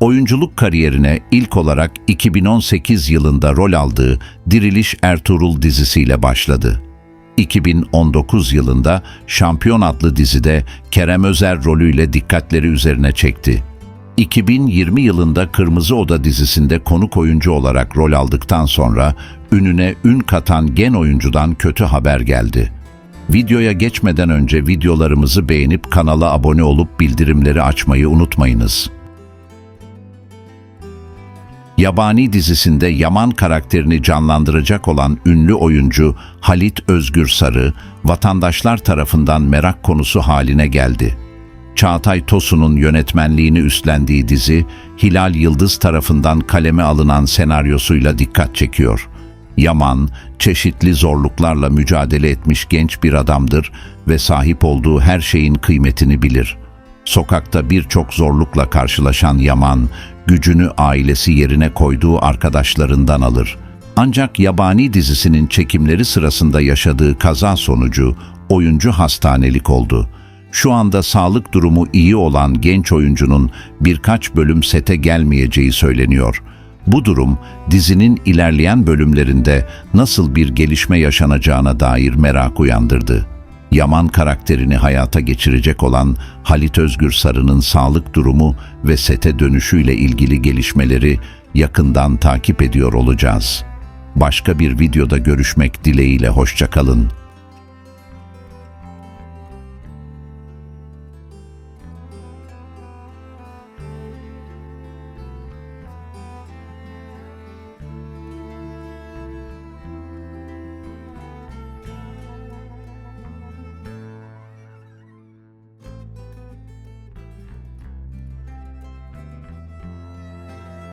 Oyunculuk kariyerine ilk olarak 2018 yılında rol aldığı Diriliş Ertuğrul dizisiyle başladı. 2019 yılında Şampiyon adlı dizide Kerem Özer rolüyle dikkatleri üzerine çekti. 2020 yılında Kırmızı Oda dizisinde konuk oyuncu olarak rol aldıktan sonra ününe ün katan gen oyuncudan kötü haber geldi. Videoya geçmeden önce videolarımızı beğenip kanala abone olup bildirimleri açmayı unutmayınız. Yabani dizisinde Yaman karakterini canlandıracak olan ünlü oyuncu Halit Özgür Sarı, vatandaşlar tarafından merak konusu haline geldi. Çağatay Tosun'un yönetmenliğini üstlendiği dizi, Hilal Yıldız tarafından kaleme alınan senaryosuyla dikkat çekiyor. Yaman, çeşitli zorluklarla mücadele etmiş genç bir adamdır ve sahip olduğu her şeyin kıymetini bilir. Sokakta birçok zorlukla karşılaşan Yaman, gücünü ailesi yerine koyduğu arkadaşlarından alır. Ancak Yabani dizisinin çekimleri sırasında yaşadığı kaza sonucu oyuncu hastanelik oldu. Şu anda sağlık durumu iyi olan genç oyuncunun birkaç bölüm sete gelmeyeceği söyleniyor. Bu durum dizinin ilerleyen bölümlerinde nasıl bir gelişme yaşanacağına dair merak uyandırdı. Yaman karakterini hayata geçirecek olan Halit Özgür Sarı'nın sağlık durumu ve sete dönüşüyle ilgili gelişmeleri yakından takip ediyor olacağız. Başka bir videoda görüşmek dileğiyle hoşçakalın.